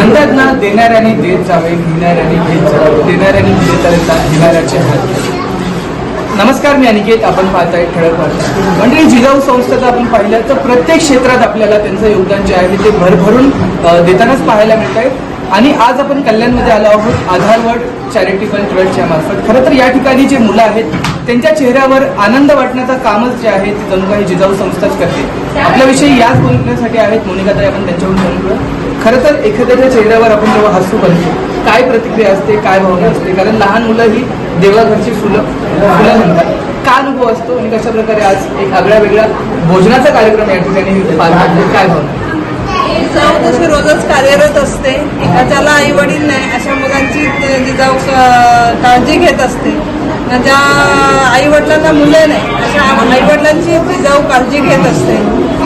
म्हणतात ना देणाऱ्याने देत जावे घेणाऱ्याने घेत जावे देणाऱ्याने देता घेणाऱ्याचे हात. नमस्कार मी अनिकेत. आपण पाहताय ठळक वार्ता. म्हणजे जिजाऊ संस्थेचं आपण पाहिलं तर प्रत्येक क्षेत्रात आपल्याला त्यांचं योगदान जे आहे ते भरभरून देतानाच पाहायला मिळत आहे आणि आज आपण कल्याणमध्ये आलो आहोत. आधारवड चॅरिटेबल ट्रस्टच्या मार्फत. खरं तर या ठिकाणी जे मुलं आहेत त्यांच्या चेहऱ्यावर आनंद वाटण्याचं कामच जे आहे ते जणू काही जिजाऊ संस्थाच करते. आपल्याविषयी याच बोलण्यासाठी आहेत मोनिकाताई आपण त्यांच्याकडून जाणून घेऊया. खरं तर एखाद्याच्या चेहऱ्यावर आपण जेव्हा हसू बनतो काय प्रतिक्रिया असते काय भावना असते? कारण लहान मुलं ही देवाघरची फुलं फुलं म्हणतात. का अनुभव असतो आणि कशा प्रकारे आज एक आगळ्या वेगळा भोजनाचा कार्यक्रम या ठिकाणी पार काय भावना? जाऊ तशी रोजच कार्यरत असते एखाद्याला आई वडील नाही अशा मुलांची जिजाऊ काळजी घेत असते. ज्या आई वडिलांना मुलं नाही. अशा आई वडिलांची जिजाऊ काळजी घेत असते.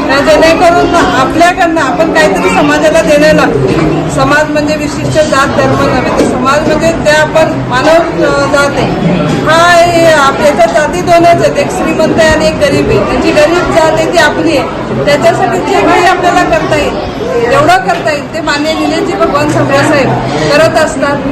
आणि जेणेकरून आपल्याकडनं आपण काहीतरी समाजाला देणं लागतो. समाज म्हणजे विशिष्ट जात धर्म नव्हे. तर समाज म्हणजे त्या आपण मानव जात आहे. हा हे आपल्या इथं जाती दोनच आहेत. एक श्रीमंत आहे आणि एक गरीब आहे. त्यांची गरीब जात आहे ती आपली आहे. त्याच्यासाठी जे काही आपल्याला करता येईल जेवढं करता येईल ते मान्य निलेजी भगवान साहेब करत असतात.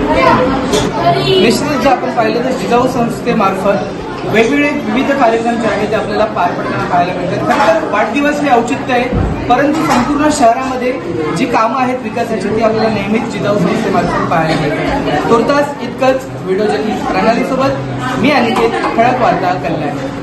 निश्चितच जे आपण पाहिलं तर जिजाऊ संस्थेमार्फत वेगवेगळे विविध कार्यक्रम जे आहेत ते आपल्याला पार पडताना पाहायला मिळतात. खरं तर वाढदिवस हे औचित्य आहे परंतु संपूर्ण शहरामध्ये जी कामं आहेत विकासाची ती आपल्याला नेहमीच जिजाऊ संस्थेमार्फत पाहायला मिळतात. तुर्तास इतकंच व्हिडिओ जर्नलिस्ट प्रणालीसोबत मी अनिकेत ठळक वार्ता कल्याण.